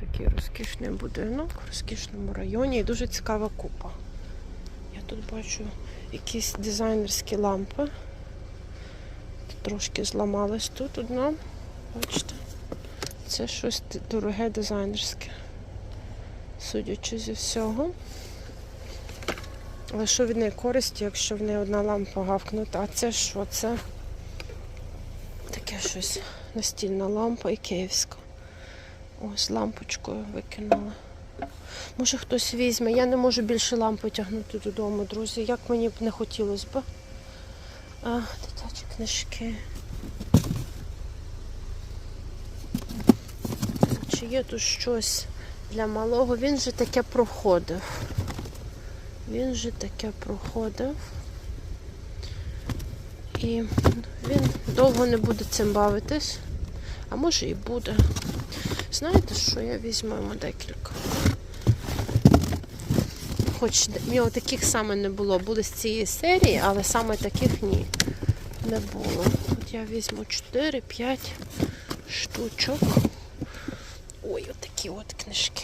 Такий розкішний будинок в розкішному районі і дуже цікава купа. Я тут бачу якісь дизайнерські лампи. Трошки зламалась тут одна. Бачите? Це щось дороге дизайнерське. Судячи зі всього. Але що від неї користі, якщо в неї одна лампа гавкнута? А це що? Це таке щось настільна лампа і київська. Ось лампочкою викинула. Може хтось візьме. Я не можу більше лампи тягнути додому, друзі. Як мені б не хотілося б. А, дитячі книжки. Чи є тут щось для малого? Він же таке проходив. Він же таке проходив. І він довго не буде цим бавитись. А може і буде. Знаєте, що я візьму йому декілька. Хоч в таких саме не було. Були з цієї серії, але саме таких ні. Не було. От я візьму 4-5 штучок. Ой, отакі от книжки.